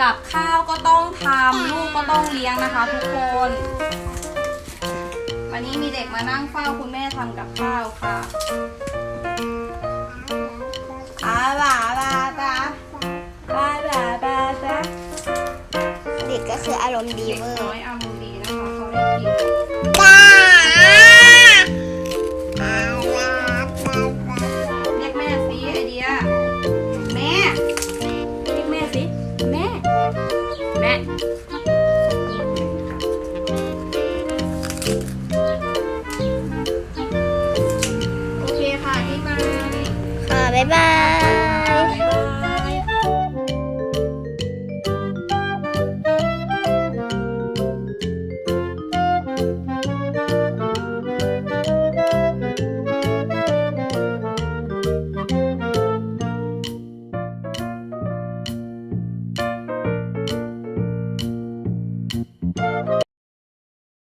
กับข้าวก็ต้องทำลูกก็ต้องเลี้ยงนะคะ ทุกคน วันนี้มีเด็กมานั่งเฝ้าคุณแม่ทำกับข้าวค่ะอาบาบาบาบาบาบาบาเด็กก็คืออารมณ์ดีเด็กเวอร์น้อยอา โอเคค่ะพี่มาค่ะ บ๊ายบาย